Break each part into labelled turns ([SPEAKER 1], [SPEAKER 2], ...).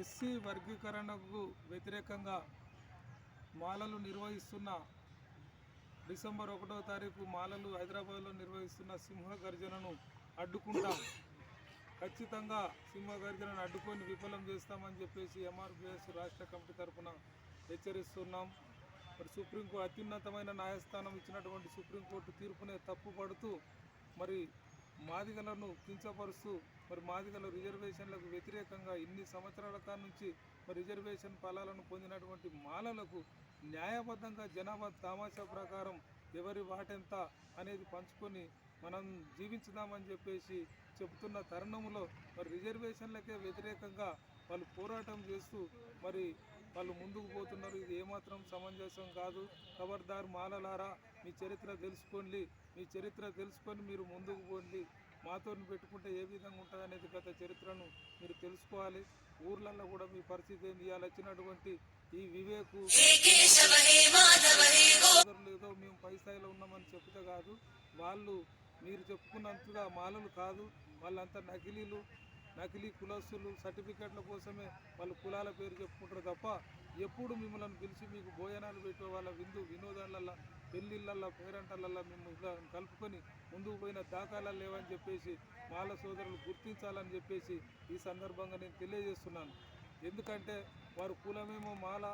[SPEAKER 1] SC వర్గీకరణకు వ్యతిరేకంగా మాలలు నిర్వహిస్తున్న డిసెంబర్ ఒకటో తారీఖు మాలలు హైదరాబాద్లో నిర్వహిస్తున్న సింహ గర్జనను అడ్డుకుంటాం. ఖచ్చితంగా సింహ గర్జనను అడ్డుకొని విఫలం చేస్తామని చెప్పేసి ఎంఆర్పిఎస్ రాష్ట్ర కమిటీ తరఫున హెచ్చరిస్తున్నాం. మరి సుప్రీంకోర్టు అత్యున్నతమైన న్యాయస్థానం ఇచ్చినటువంటి సుప్రీంకోర్టు తీర్పునే తప్పుపడుతూ మరి మాదిగలను కించపరుస్తూ మరి మాదిగల రిజర్వేషన్లకు వ్యతిరేకంగా ఇన్ని సంవత్సరాల కాడ నుంచి మరి రిజర్వేషన్ ఫలాలను పొందినటువంటి మాలలకు న్యాయబద్ధంగా జనాభా తమాషా ప్రకారం ఎవరి వాటెంత అనేది పంచుకొని మనం జీవించుదామని చెప్పేసి చెబుతున్న తరుణంలో మరి రిజర్వేషన్లకే వ్యతిరేకంగా వాళ్ళు పోరాటం చేస్తూ మరి వాళ్ళు ముందుకు పోతున్నారు. ఇది ఏమాత్రం సమంజసం కాదు. ఖబర్దార్ మాలలారా మీ చరిత్ర తెలుసుకోండి. మీ చరిత్ర తెలుసుకొని మీరు ముందుకు పోండి. మాతో పెట్టుకుంటే ఏ విధంగా ఉంటుంది అనేది గత చరిత్రను మీరు తెలుసుకోవాలి. ఊర్లలో కూడా మీ పరిస్థితి ఏంది? ఇవాళ వచ్చినటువంటి ఈ వివేకు లేదో ఏదో మేము పై స్థాయిలో ఉన్నామని చెప్తే కాదు. వాళ్ళు మీరు చెప్పుకున్నంతగా మాలలు కాదు. వాళ్ళంతా నకిలీలు. నకిలీ కులస్తులు సర్టిఫికెట్ల కోసమే వాళ్ళు కులాల పేరు చెప్పుకుంటారు తప్ప ఎప్పుడు మిమ్మల్ని పిలిచి మీకు భోజనాలు పెట్టే వాళ్ళ విందు వినోదాలల్లో పెళ్ళిళ్ళల్లో పేరంటలల్లో మేము కలుపుకొని ముందుకు పోయిన దాఖలా లేవని చెప్పేసి మాల సోదరులు గుర్తించాలని చెప్పేసి ఈ సందర్భంగా నేను తెలియజేస్తున్నాను. ఎందుకంటే వారు కులమేమో మాల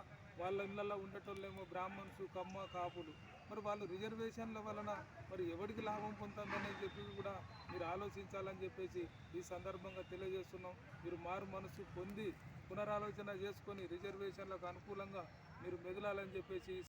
[SPEAKER 1] వాళ్ళ ఇళ్ళల్లో ఉండేటోళ్ళేమో బ్రాహ్మణ్స్ కమ్మ కాపులు. మరి వాళ్ళు రిజర్వేషన్ల వలన మరి ఎవరికి లాభం పొందుతుందనేది చెప్పి కూడా మీరు ఆలోచించాలని చెప్పేసి ఈ సందర్భంగా తెలియజేస్తున్నాం. మీరు మారు మనసు పొంది పునరాలోచన చేసుకొని రిజర్వేషన్లకు అనుకూలంగా మీరు మెదలాలని చెప్పేసి ఈ